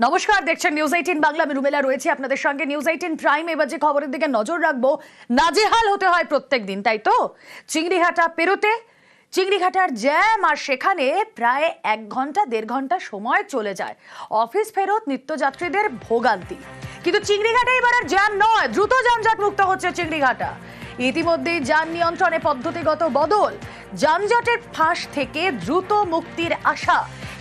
নমস্কার, দেখছেন news eighteen Bangla. আমি রুমেলা রয়েছে আপনাদের সঙ্গে। নিউজ এইটিন প্রাইম এবার যে খবরের দিকে নজর রাখব, নাজেহাল হতে হয় প্রত্যেক দিন, তাই তো? চিংড়িঘাটা পেরোতে চিংড়িঘাটার জ্যাম, আর সেখানে প্রায় এক ঘণ্টা, দেড় ঘণ্টা সময় চলে যায়। অফিস ফেরত, নিত্যযাত্রীদের ভোগান্তি। কিন্তু চিংড়িঘাটে এবার আর জ্যাম নয়, দ্রুত যানজট মুক্ত হচ্ছে চিংড়িঘাটা ইতিমধ্যেই যান নিয়ন্ত্রণে পদ্ধতিগত বদল। যানজটের ফাঁস থেকে দ্রুত মুক্তির আশা।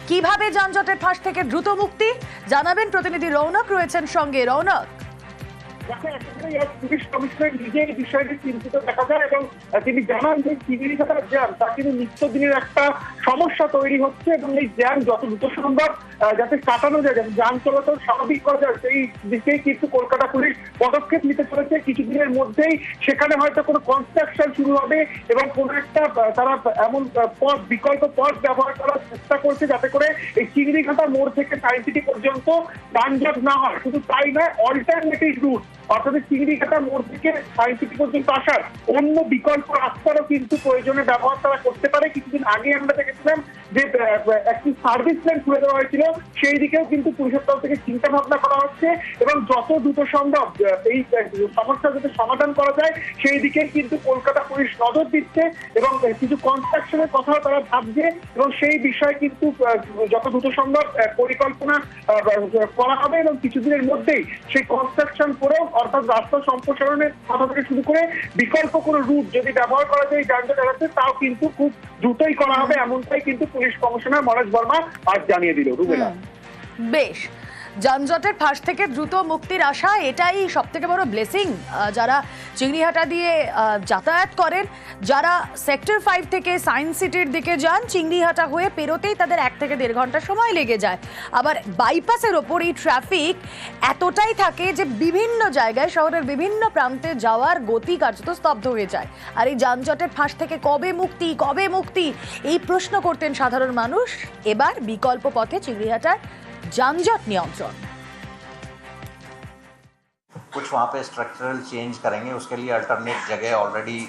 কীভাবে যানজটের ফাঁস থেকে দ্রুত মুক্তি? জানাবেন প্রতিনিধি রৌনক রয়েছেন সঙ্গে। রৌনক। চিন্তিত দেখা যায় এবং তিনি জানান যে চিংড়ি তা কিন্তু নিত্যদিনের একটা সমস্যা তৈরি হচ্ছে এবং এই যত দ্রুত সম্ভব যাতে কাটানো যায় যান চলাচল স্বাভাবিক কলকাতা পুলিশ পদক্ষেপ নিতে চলেছে কিছুদিনের মধ্যেই সেখানে হয়তো কোনো কনস্ট্রাকশন শুরু হবে এবং কোনো একটা তারা এমন পথ বিকল্প পথ ব্যবহার করার চেষ্টা করছে যাতে করে এই চিংড়িঘাটা মোড় থেকে সায়েন্স সিটি পর্যন্ত যানজট না হয় শুধু তাই নয় অল্টারনেটিভ রুট অর্থাৎ চিংড়ি চিংড়িঘাটা মোড় থেকে সিটি পর্যন্ত আসার অন্য বিকল্প রাস্তারও কিন্তু প্রয়োজনে ব্যবহার তারা করতে পারে। কিছুদিন আগে আমরা দেখেছিলাম যে একটি সার্ভিস লেন খুলে দেওয়া হয়েছিল, সেই দিকেও কিন্তু পুলিশের তরফ থেকে চিন্তা ভাবনা করা হচ্ছে এবং যত দ্রুত সম্ভব এই সমস্যা যাতে সমাধান করা যায়, সেই দিকে কিন্তু কলকাতা পুলিশ নজর দিচ্ছে এবং কিছু কনস্ট্রাকশনের কথাও তারা ভাবছে এবং সেই বিষয়ে কিন্তু যত দ্রুত সম্ভব পরিকল্পনা করা হবে এবং কিছুদিনের মধ্যেই সেই কনস্ট্রাকশন করেও, অর্থাৎ রাস্তা সম্প্রসারণের কথা থেকে শুরু করে বিকল্প কোনো রুট যদি ব্যবহার করা যায় যানজট এড়াতে তাও কিন্তু খুব দ্রুতই করা হবে, এমনটাই কিন্তু পুলিশ কমিশনার মনোজ বর্মা আজ জানিয়ে দিল রুবেলা বেশ। যানজটের ফাঁস থেকে দ্রুত মুক্তির আশা, এটাই সব থেকে বড় ব্লেসিং যারা চিংড়িহাটা দিয়ে যাতায়াত করেন। যারা সেক্টর ফাইভ থেকে সায়েন্স সিটির দিকে যান, চিংড়িহাটা হয়ে পেরোতেই তাদের এক থেকে দেড় ঘণ্টা সময় লেগে যায়। আবার বাইপাসের ওপর এই ট্রাফিক এতটাই থাকে যে বিভিন্ন জায়গায়, শহরের বিভিন্ন প্রান্তে যাওয়ার গতি কার্যত স্তব্ধ হয়ে যায়। আর এই যানজটের ফাঁস থেকে কবে মুক্তি কবে মুক্তি, এই প্রশ্ন করতেন সাধারণ মানুষ। এবার বিকল্প পথে চিংড়িহাটার যানজট নিয়ন্ত্রণ। कुछ वहाँ पे स्ट्रक्चरल चेंज करेंगे उसके लिए अल्टरनेट जगह ऑलरेडी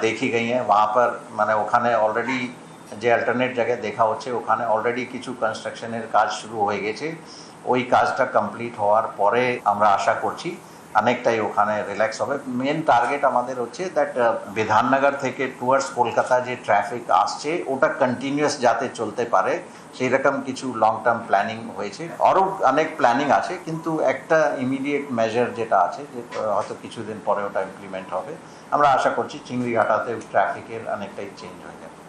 দেখি গই হ্যাঁ वहाँ पर মানে ওখানে অলরেডি যে অল্টারনেট জায়গায় দেখা হচ্ছে ওখানে অলরেডি কিছু কনস্ট্রাকশনের কাজ শুরু হয়ে গেছে ওই কাজটা কমপ্লিট হওয়ার পরে আমরা আশা করছি অনেকটাই ওখানে রিল্যাক্স হবে। মেন টার্গেট আমাদের হচ্ছে দ্যাট বিধাননগর থেকে টুয়ার্ডস কলকাতা যে ট্রাফিক আসছে, ওটা কন্টিনিউয়াস যাতে চলতে পারে সেই রকম কিছু লং টার্ম প্ল্যানিং হয়েছে। আরও অনেক প্ল্যানিং আছে, কিন্তু একটা ইমিডিয়েট মেজার যেটা আছে, যে হয়তো কিছুদিন পরে ওটা ইমপ্লিমেন্ট হবে। আমরা আশা করছি চিংড়িঘাটাতে ট্রাফিকের অনেকটাই চেঞ্জ হয়ে যাবে।